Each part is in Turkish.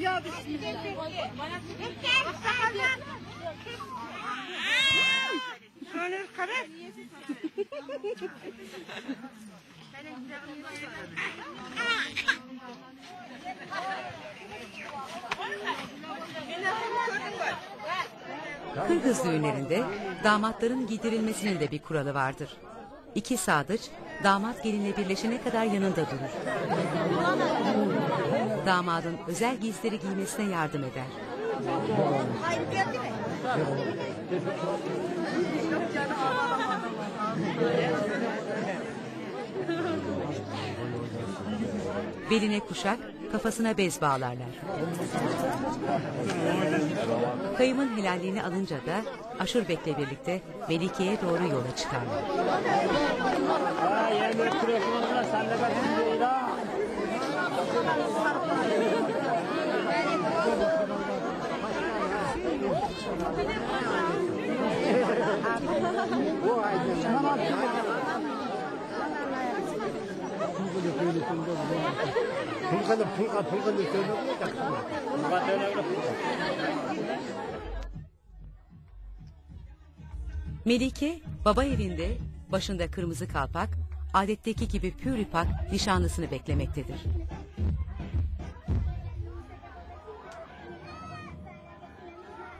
Ya. Kırgız düğünlerinde damatların giydirilmesinin de bir kuralı vardır. İki sadıç damat gelinle birleşene kadar yanında durur. Damadın özel giysileri giymesine yardım eder. Beline kuşak, kafasına bez bağlarlar. Kayımın helalliğini alınca da Aşurbek'le birlikte Melike'ye doğru yola çıkarlar. 불 pulqani pulqa pulqani Melike baba evinde başında kırmızı kalpak adetteki gibi püripak nişanlısını beklemektedir.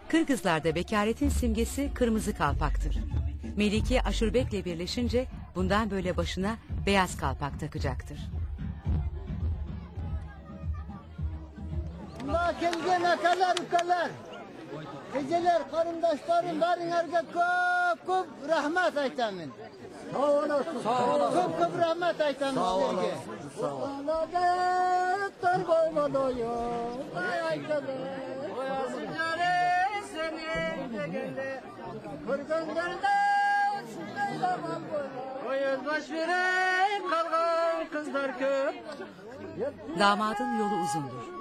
Kırgızlarda bekaretin simgesi kırmızı kalpaktır. Melike Aşurbek'le birleşince bundan böyle başına beyaz kalpak takacaktır. Allah kelgene kadar ukalar. Geceler karındaşlarım barınarga köp köp rahmet aytamın. Sağ olasın. Köp köp rahmet aytamın sizlerge. Sağ olasın. Tar boyma doyu. Ay aytadı. Oyasın yare seni degende. Kırgınlarda şundayla mal boyla. Oyuz baş verip kalgan kızlar köp. Damadın yolu uzundur.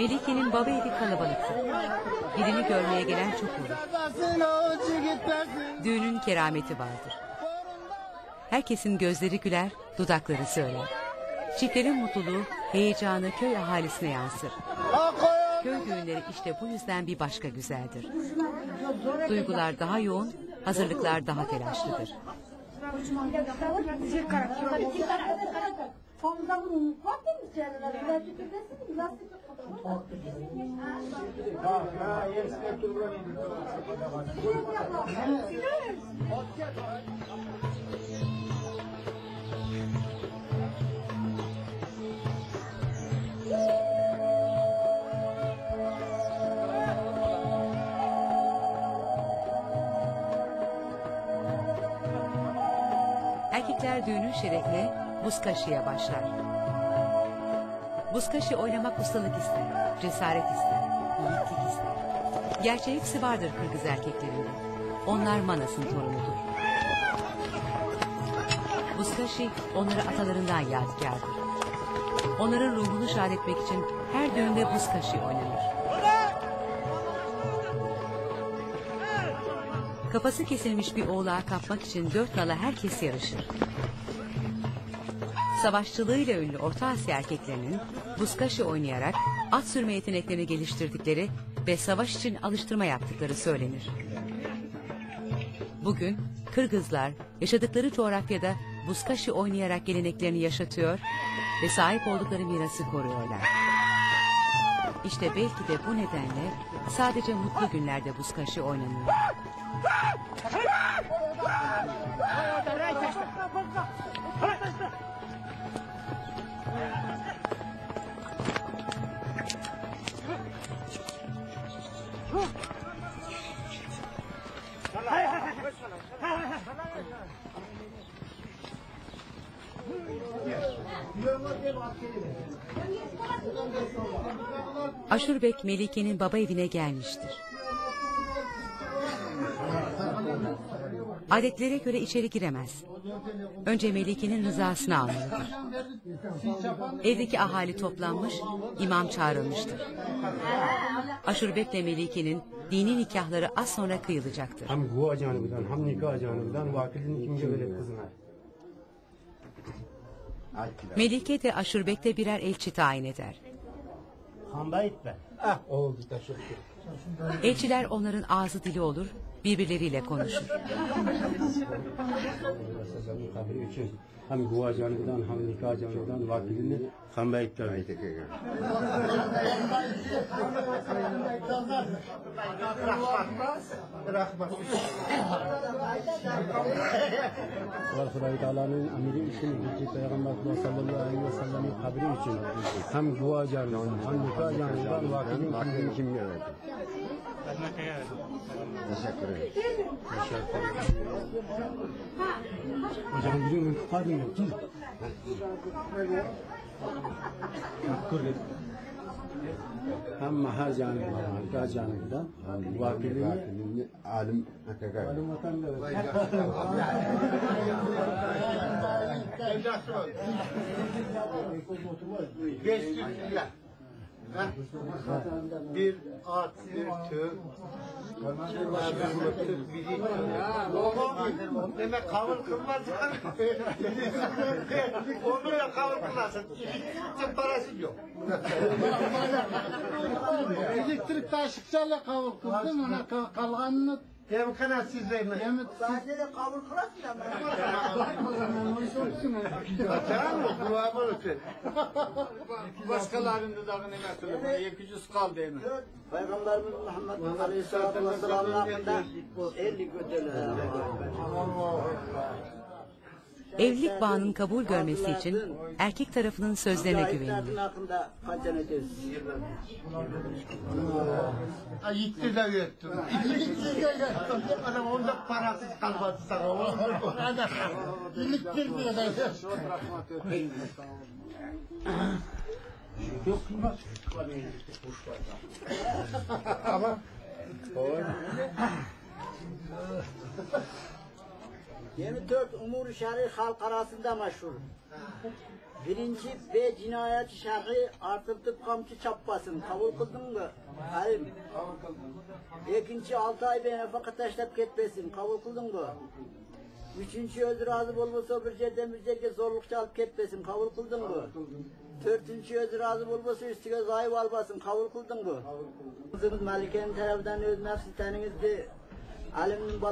Melike'nin baba evi kalabalıktır. Birini görmeye gelen çok olur. Düğünün kerameti vardır. Herkesin gözleri güler, dudakları söyler. Çiftlerin mutluluğu, heyecanı köy ahalisine yansır. Köy düğünleri işte bu yüzden bir başka güzeldir. Duygular daha yoğun, hazırlıklar daha telaşlıdır. Erkekler düğünün şerefine buzkaşıya başlar. Buzkaşı oynamak ustalık ister, cesaret ister, yiğitlik ister. Gerçi hepsi vardır Kırgız erkeklerinde. Onlar Manas'ın torunudur. Buzkaşı onlara atalarından yadigardır. Onların ruhunu şad etmek için her düğünde buzkaşı oynanır. Kafası kesilmiş bir oğlağı kapmak için dört nala herkes yarışır. Savaşçılığıyla ünlü Orta Asya erkeklerinin buzkaşı oynayarak at sürme yeteneklerini geliştirdikleri ve savaş için alıştırma yaptıkları söylenir. Bugün Kırgızlar yaşadıkları coğrafyada buzkaşı oynayarak geleneklerini yaşatıyor ve sahip oldukları mirası koruyorlar. İşte belki de bu nedenle sadece mutlu günlerde buzkaşı oynanıyor. Aşurbek Melike'nin baba evine gelmiştir. Adetlere göre içeri giremez. Önce Melike'nin rızasını almalıdır. Evdeki ahali toplanmış, imam çağrılmıştır. Aşurbek ile Melike'nin dini nikahları az sonra kıyılacaktır. Hem guva canıbıdan, nikah vakilin ikinci kızına. Melike de Aşurbek'te birer elçi tayin eder. Ah oldu teşekkür. Elçiler onların ağzı dili olur, birbirleriyle konuşur. Hem guva hem nikah vakilini. Ve Hudayi Teala'nın emri için Hicri Peygamber sallallahu aleyhi ve sellem'in kabri için hem guva canıbıdan hem nikah canıbıdan vakilini kimge verir. Hocam biliyor musun? Pardon yok kim? Kurget. Hem ama hacanlıkta vakilini alim akakak. Alim akakak. Beş yüz lira. Bir at, bir tığ, biri Demek kavul kılmaz ya. Onunla kavul kılarsın. Bütün parası yok. Elektrik taşıkçayla kavul kıldım ona kal- kalganını Hem kanatsız verme. yemin Tamam mı? Dua mı lütfen? Başkalarında da nimetini 200 kaldı hemen. Peygamberimiz Muhammed Aleyhisselatü Vesselam'ın hakkında 50 götürülür evlilik bağının kabul görmesi için erkek tarafının sözlerine güvenilir. Ama... 24 umur-u şer'i halk arasında meşhur. Birinci B cinayet şer'i artıp kamçı çappasın. Kabul kıldın mı? Hayır. İkinci altı ay bir nefaka taşlap ketmesin. Kabul kıldın mı? Üçüncü öz razı bulmasa bir yerden bir yerge zorlukça ketmesin. Kabul kıldın mı? Dördüncü öz razı bulmasa üstüne zayıf albasın. Kabul kıldın mı? Kızımız Melike'nin tarafından öz nefsi teninizdi. Alimin